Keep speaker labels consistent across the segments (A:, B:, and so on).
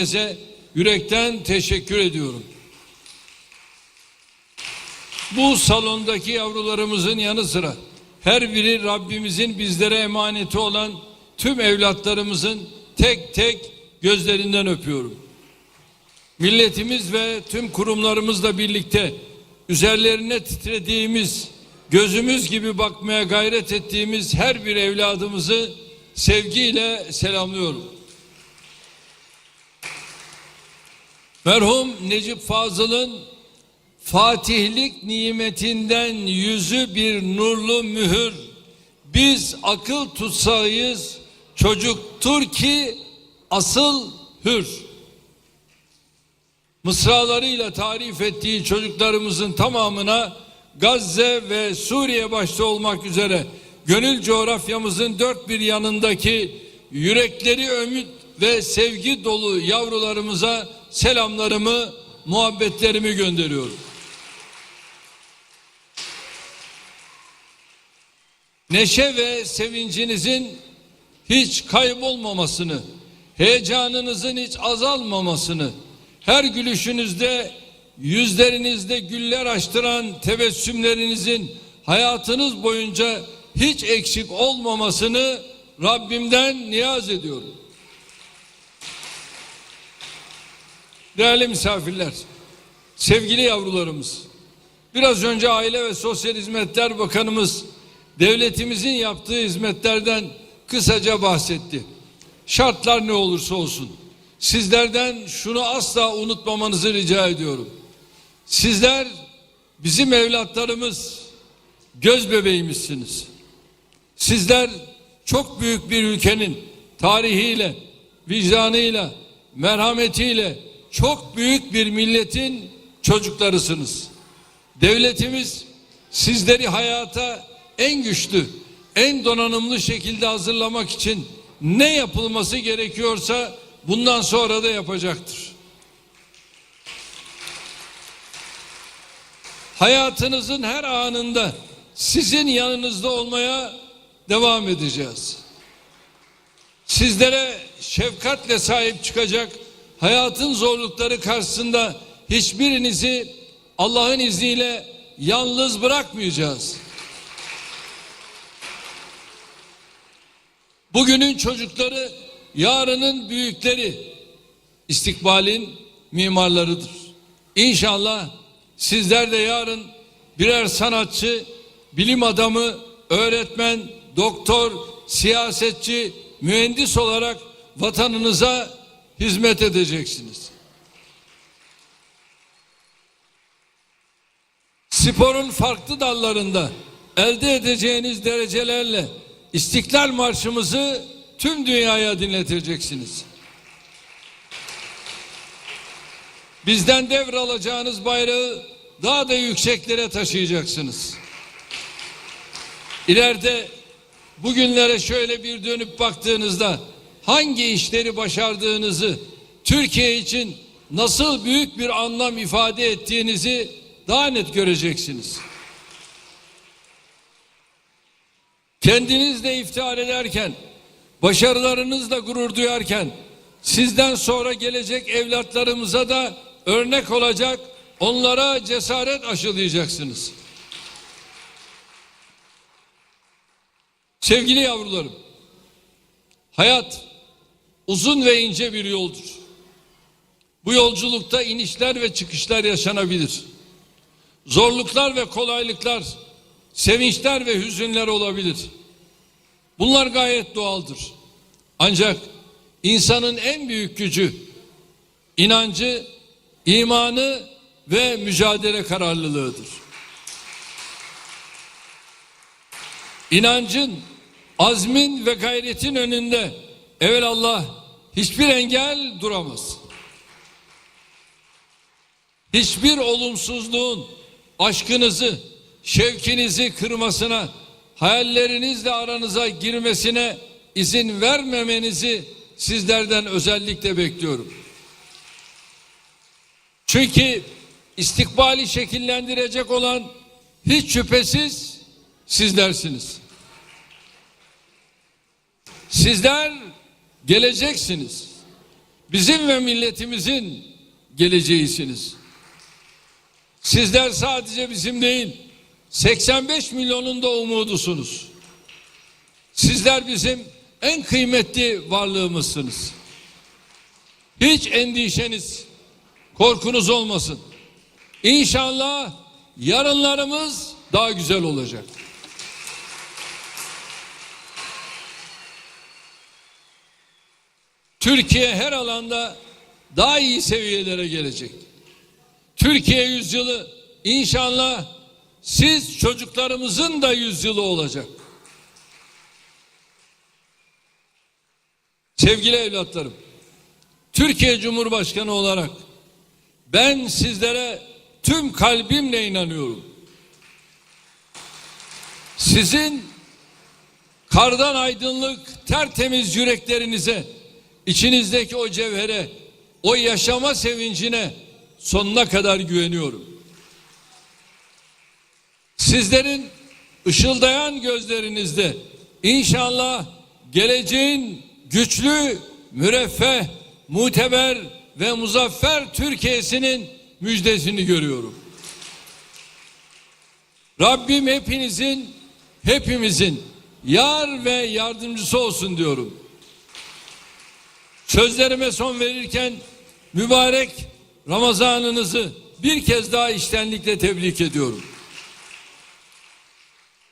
A: Size yürekten teşekkür ediyorum. Bu salondaki yavrularımızın yanı sıra her biri Rabbimizin bizlere emaneti olan tüm evlatlarımızın tek tek gözlerinden öpüyorum. Milletimiz ve tüm kurumlarımızla birlikte üzerlerine titrediğimiz, gözümüz gibi bakmaya gayret ettiğimiz her bir evladımızı sevgiyle selamlıyorum. Merhum Necip Fazıl'ın fatihlik nimetinden yüzü bir nurlu mühür. Biz akıl tutsağıyız, çocuktur ki asıl hür. Mısralarıyla tarif ettiği çocuklarımızın tamamına Gazze ve Suriye başta olmak üzere gönül coğrafyamızın dört bir yanındaki yürekleri ümit ve sevgi dolu yavrularımıza selamlarımı, muhabbetlerimi gönderiyorum. Neşe ve sevincinizin hiç kaybolmamasını, heyecanınızın hiç azalmamasını, her gülüşünüzde yüzlerinizde güller açtıran tebessümlerinizin hayatınız boyunca hiç eksik olmamasını Rabbimden niyaz ediyorum. Değerli misafirler, sevgili yavrularımız, biraz önce Aile ve Sosyal Hizmetler Bakanımız devletimizin yaptığı hizmetlerden kısaca bahsetti. Şartlar ne olursa olsun sizlerden şunu asla unutmamanızı rica ediyorum. Sizler bizim evlatlarımız, göz bebeğimizsiniz. Sizler çok büyük bir ülkenin tarihiyle, vicdanıyla, merhametiyle çok büyük bir milletin çocuklarısınız. Devletimiz sizleri hayata en güçlü, en donanımlı şekilde hazırlamak için ne yapılması gerekiyorsa bundan sonra da yapacaktır. Hayatınızın her anında sizin yanınızda olmaya devam edeceğiz. Sizlere şefkatle sahip çıkacak hayatın zorlukları karşısında hiçbirinizi Allah'ın izniyle yalnız bırakmayacağız. Bugünün çocukları yarının büyükleri, istikbalin mimarlarıdır. İnşallah sizler de yarın birer sanatçı, bilim adamı, öğretmen, doktor, siyasetçi, mühendis olarak vatanınıza hizmet edeceksiniz. Sporun farklı dallarında elde edeceğiniz derecelerle İstiklal Marşımızı tüm dünyaya dinleteceksiniz. Bizden devralacağınız bayrağı daha da yükseklere taşıyacaksınız. İleride bugünlere şöyle bir dönüp baktığınızda hangi işleri başardığınızı, Türkiye için nasıl büyük bir anlam ifade ettiğinizi daha net göreceksiniz. Kendinizle iftihar ederken, başarılarınızla gurur duyarken, sizden sonra gelecek evlatlarımıza da örnek olacak, onlara cesaret aşılayacaksınız. Sevgili yavrularım, hayat uzun ve ince bir yoldur. Bu yolculukta inişler ve çıkışlar yaşanabilir. Zorluklar ve kolaylıklar, sevinçler ve hüzünler olabilir. Bunlar gayet doğaldır. Ancak insanın en büyük gücü inancı, imanı ve mücadele kararlılığıdır. İnancın, azmin ve gayretin önünde evelallah hiçbir engel duramaz. Hiçbir olumsuzluğun aşkınızı, şevkinizi kırmasına, hayallerinizle aranıza girmesine izin vermemenizi sizlerden özellikle bekliyorum. Çünkü istikbali şekillendirecek olan hiç şüphesiz sizlersiniz. Sizler geleceksiniz. bizim ve milletimizin geleceğisiniz. Sizler sadece bizim değil, 85 milyonun da umudusunuz. Sizler bizim en kıymetli varlığımızsınız. Hiç endişeniz, korkunuz olmasın. İnşallah yarınlarımız daha güzel olacak. Türkiye her alanda daha iyi seviyelere gelecek. Türkiye yüzyılı inşallah siz çocuklarımızın da yüzyılı olacak. Sevgili evlatlarım, Türkiye Cumhurbaşkanı olarak ben sizlere tüm kalbimle inanıyorum. Sizin kardan aydınlık, tertemiz yüreklerinize, içinizdeki o cevhere, o yaşama sevincine sonuna kadar güveniyorum. Sizlerin ışıldayan gözlerinizde inşallah geleceğin güçlü, müreffeh, muteber ve muzaffer Türkiye'sinin müjdesini görüyorum. Rabbim hepinizin, hepimizin yar ve yardımcısı olsun diyorum. Sözlerime son verirken mübarek Ramazanınızı bir kez daha içtenlikle tebrik ediyorum.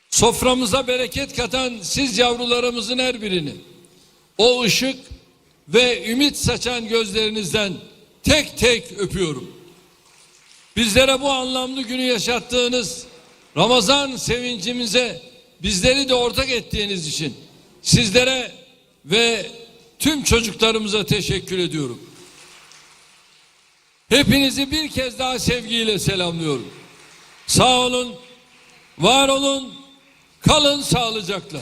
A: Soframıza bereket katan siz yavrularımızın her birini o ışık ve ümit saçan gözlerinizden tek tek öpüyorum. Bizlere bu anlamlı günü yaşattığınız Ramazan sevincimize bizleri de ortak ettiğiniz için sizlere ve tüm çocuklarımıza teşekkür ediyorum. Hepinizi bir kez daha sevgiyle selamlıyorum. Sağ olun, var olun, kalın sağlıcakla.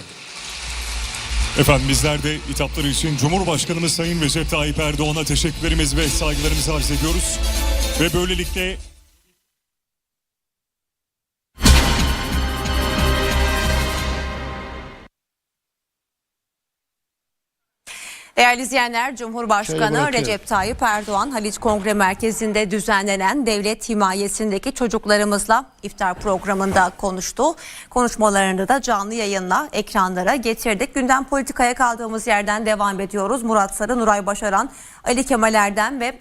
B: Efendim bizler de hitapları için Cumhurbaşkanımız Sayın Recep Tayyip Erdoğan'a teşekkürlerimiz ve saygılarımızı arz ediyoruz. Ve böylelikle
C: Değerli izleyenler, Cumhurbaşkanı. Recep Tayyip Erdoğan, Haliç Kongre Merkezi'nde düzenlenen devlet himayesindeki çocuklarımızla iftar programında konuştu. Konuşmalarını da canlı yayınla ekranlara getirdik. Gündem politikaya kaldığımız yerden devam ediyoruz. Murat Sarı, Nuray Başaran, Ali Kemal Erdem ve